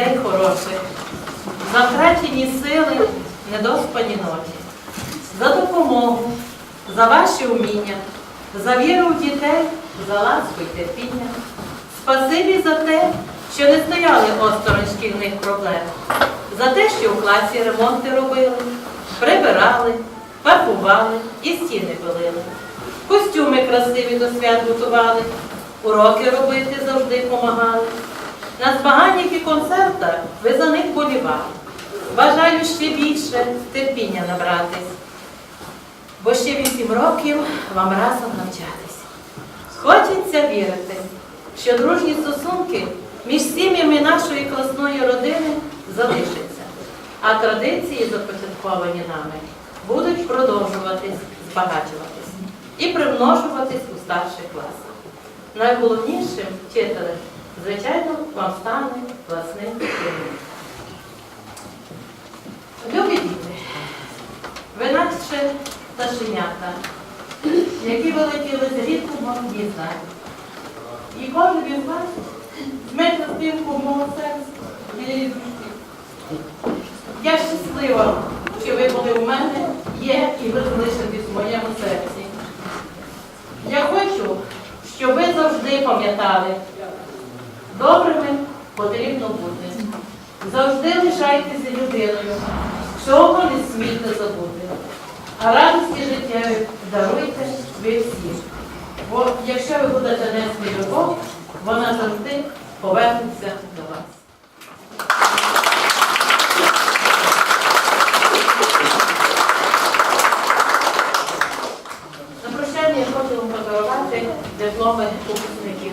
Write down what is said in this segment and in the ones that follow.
День хороших, за втрачені сили, недоспані ночі, за допомогу, за ваші уміння, за віру в дітей, за ласку й терпіння. Спасибі за те, що не стояли осторонь шкільних проблем, за те, що у класі ремонти робили, прибирали, фарбували і стіни пилили. Костюми красиві до свят готували, уроки робити завжди помагали. На змаганнях і концертах ви за них болівали. Бажаю ще більше терпіння набратись, бо ще вісім років вам разом навчатись. Хочеться вірити, що дружні стосунки між сім'ями нашої класної родини залишаться, а традиції, започатковані нами, будуть продовжуватись, збагачуватись і примножуватись у старших класах. Найголовнішим вчителем, звичайно, вам стане власний керівник. Любі діти, ви наче пташенята, які вилетіли з рідкого гнізда. І кожен із вас зметь спинку мого серця біля душі. Я щаслива, що ви були у мене, є і ви залишитесь в моєму серці. Я хочу, щоб ви завжди пам'ятали, добрими потрібно бути. Завжди лишайтеся людиною, всього не смійте забути. А радості життєві даруйте ви всі. Бо якщо ви будете нести любов, вона завжди повернеться до вас. На прощання я хочу вам подарувати дипломи випускників.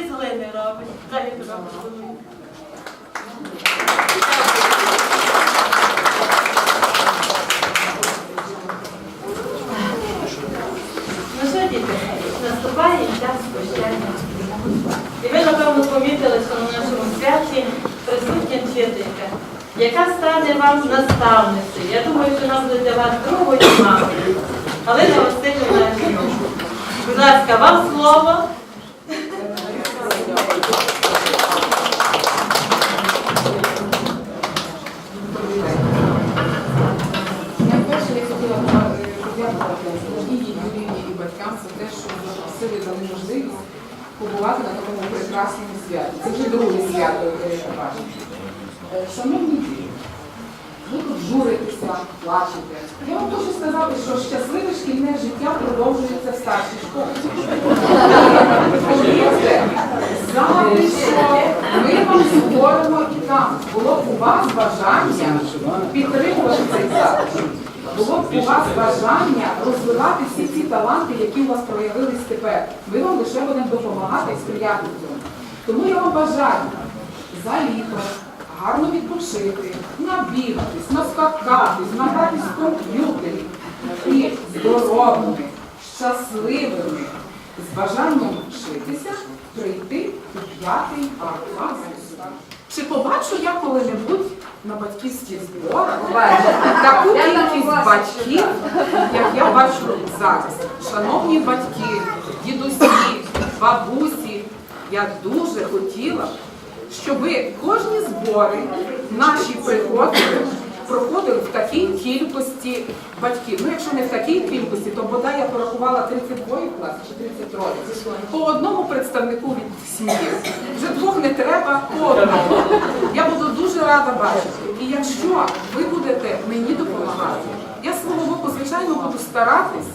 Цей зелений робить. Дай я. Ну що, діти, наступає час прощання. І ви, напевно, помітили, що на нашому святі присутня вчителька, яка стане вам наставницею. Я думаю, що вона буде для вас другою мамою. Галина Васильівна Жінок. Будь ласка, вам слово. Найперше я хотіла е, подякувати і Юлії, за те, що запросили дали можливість побувати на такому прекрасному святі. Це вже друге свято, яке я бачу. Е, Шановні діти, ви тут журитеся, плачете. Я вам хочу сказати, що щасливе шкільне життя продовжується в старшій школі. Що ми вам створимо і там. Було у вас бажання підтримувати цей заклад. Було б у вас бажання розвивати всі ці таланти, які у вас проявились тепер. Ми вам лише будемо допомагати і сприяти цьому. Тому я вам бажаю за літо гарно відпочити, набігатись, наскакатись, награтись в комп'ютері і здоровими, щасливими, з бажанням вчитися прийти у п'ятий клас. Чи побачу я коли-небудь на батьківських зборах таку кількість батьків, як я бачу зараз? Шановні батьки, дідусі, бабусі, я дуже хотіла, щоб кожні збори наші приходили проходив в такій кількості батьків. Ну, якщо не в такій кількості, то бодай я порахувала 32 клас чи 33. По одному представнику від сім'ї. Вже двох не треба, по одному. Я буду дуже рада бачити. І якщо ви будете мені допомагати, я свого боку, звичайно, буду старатись,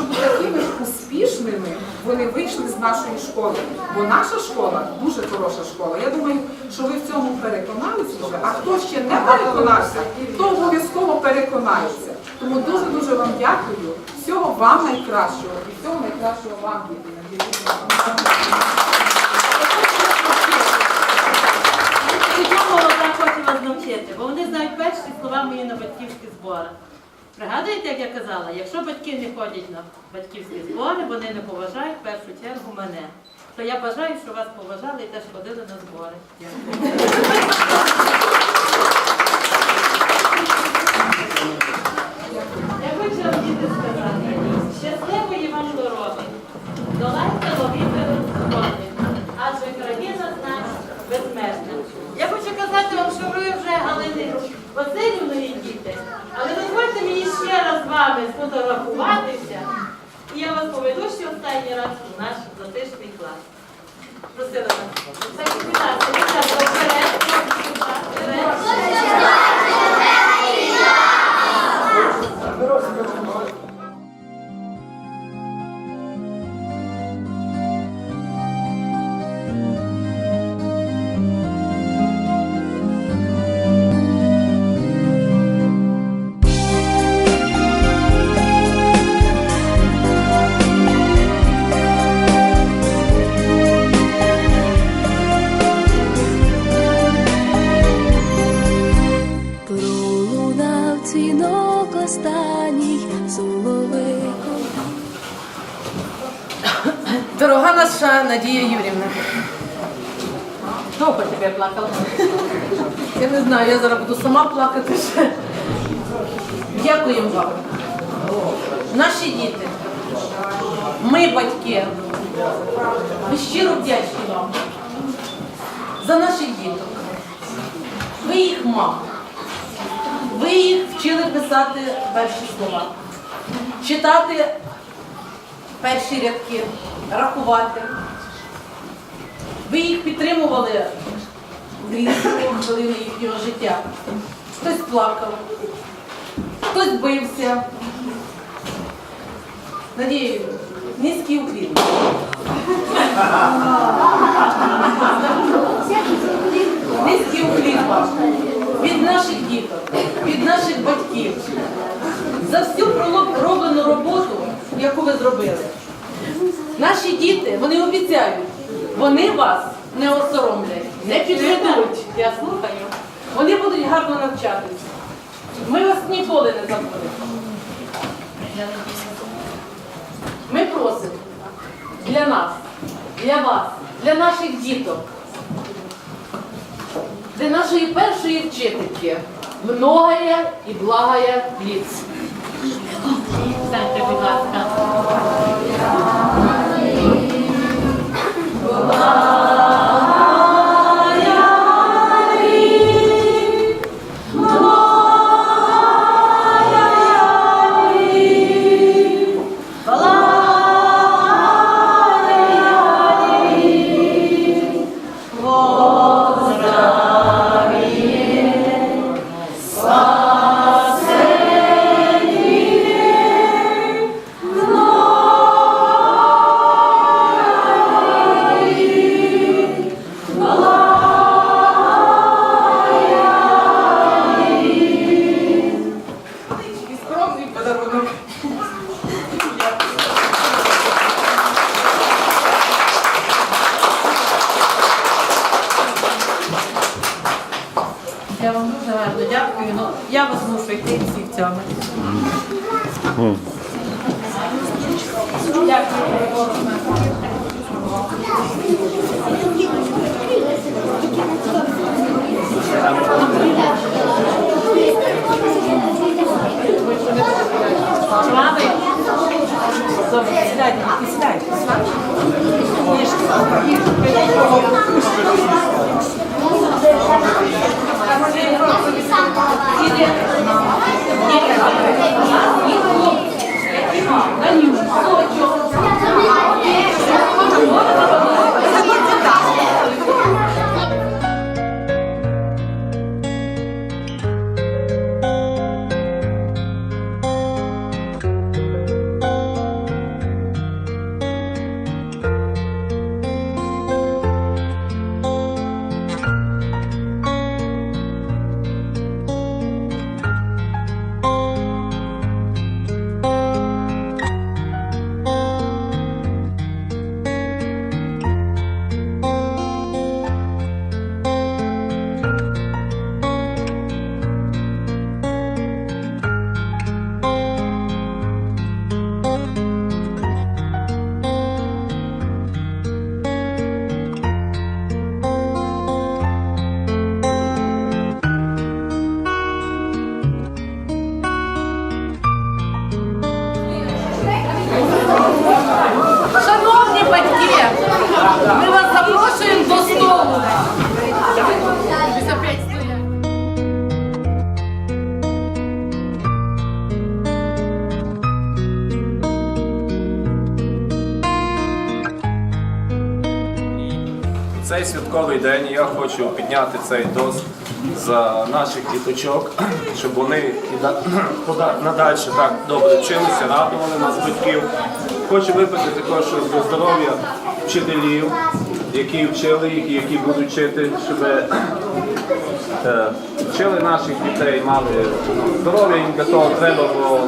щоб такими ж успішними вони вийшли з нашої школи. Бо наша школа дуже хороша школа. Я думаю, що ви в цьому переконалися вже, а хто ще не переконався, то обов'язково переконається. Тому дуже дуже вам дякую. Всього вам найкращого і всього найкращого вам, діти. Так хочу вас навчити, бо вони знають перші слова мої на батьківські збори. Пригадуєте, як я казала, якщо батьки не ходять на батьківські збори, вони не поважають в першу чергу мене. То я бажаю, щоб вас поважали і теж ходили на збори. Надія Юрівна. Довго тебе плакала. Я не знаю, я зараз буду сама плакати ще. Дякуємо вам. Наші діти, ми батьки. Ми щиро вдячні вам за наших діток. Ви їх мама. Ви їх вчили писати перші слова, читати перші рядки, рахувати. Ви їх підтримували в різні хвилини їхнього життя. Хтось плакав, хтось бився. Надію, низький уклін. Низький уклін від наших діток, від наших батьків за всю пророблену роботу, яку ви зробили. Наші діти, вони обіцяють, вони вас не осоромлять, не підведуть. Я слухаю. Вони будуть гарно навчатися. Ми вас ніколи не забудемо. Ми просимо для нас, для вас, для наших діток, для нашої першої вчительки многая і благая ліц. Станьте, будь ласка. Йти всі в Цей святковий день я хочу підняти цей тост за наших діточок, щоб вони і да- надальше так добре вчилися, радували нас батьків. Хочу випити також за здоров'я вчителів, які вчили їх і які будуть вчити, щоб е, вчили наших дітей, мали здоров'я їм для того треба, бо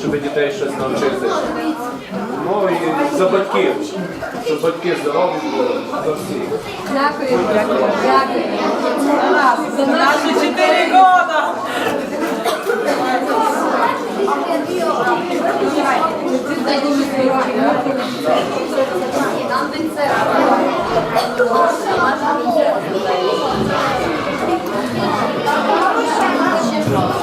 щоб дітей щось навчити. Ну і за батьків, щоб батьки здорові були за всіх. За наші чотири года. На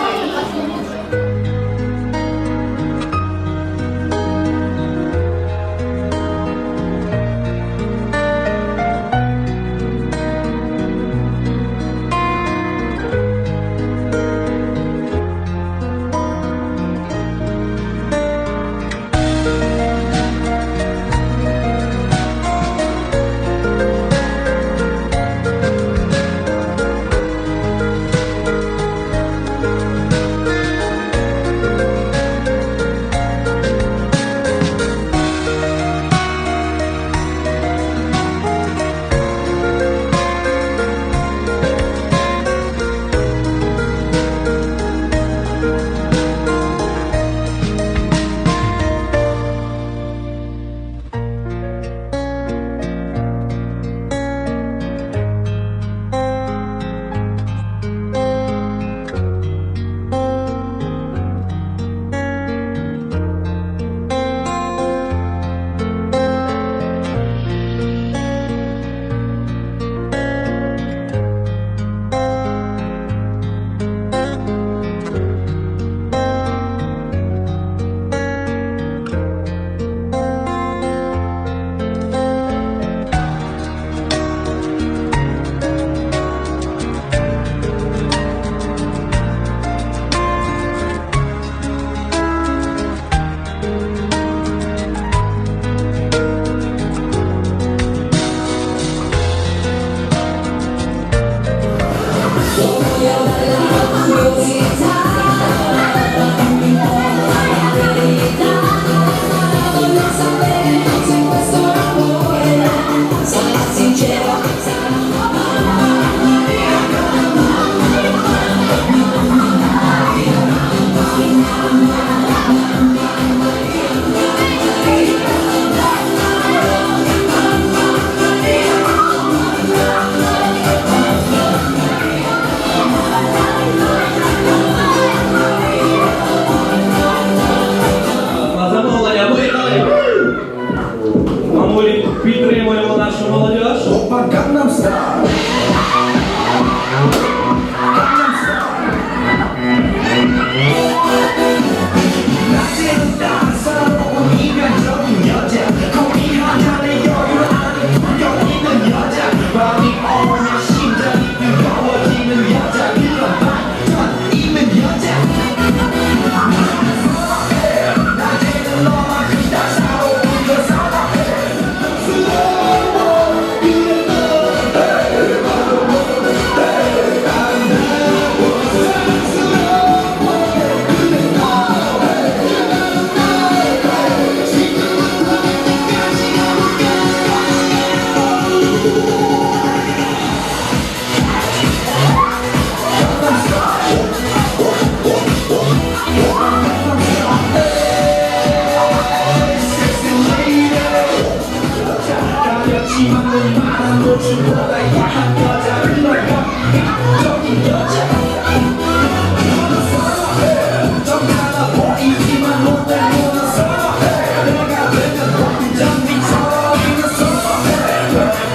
감사합니다.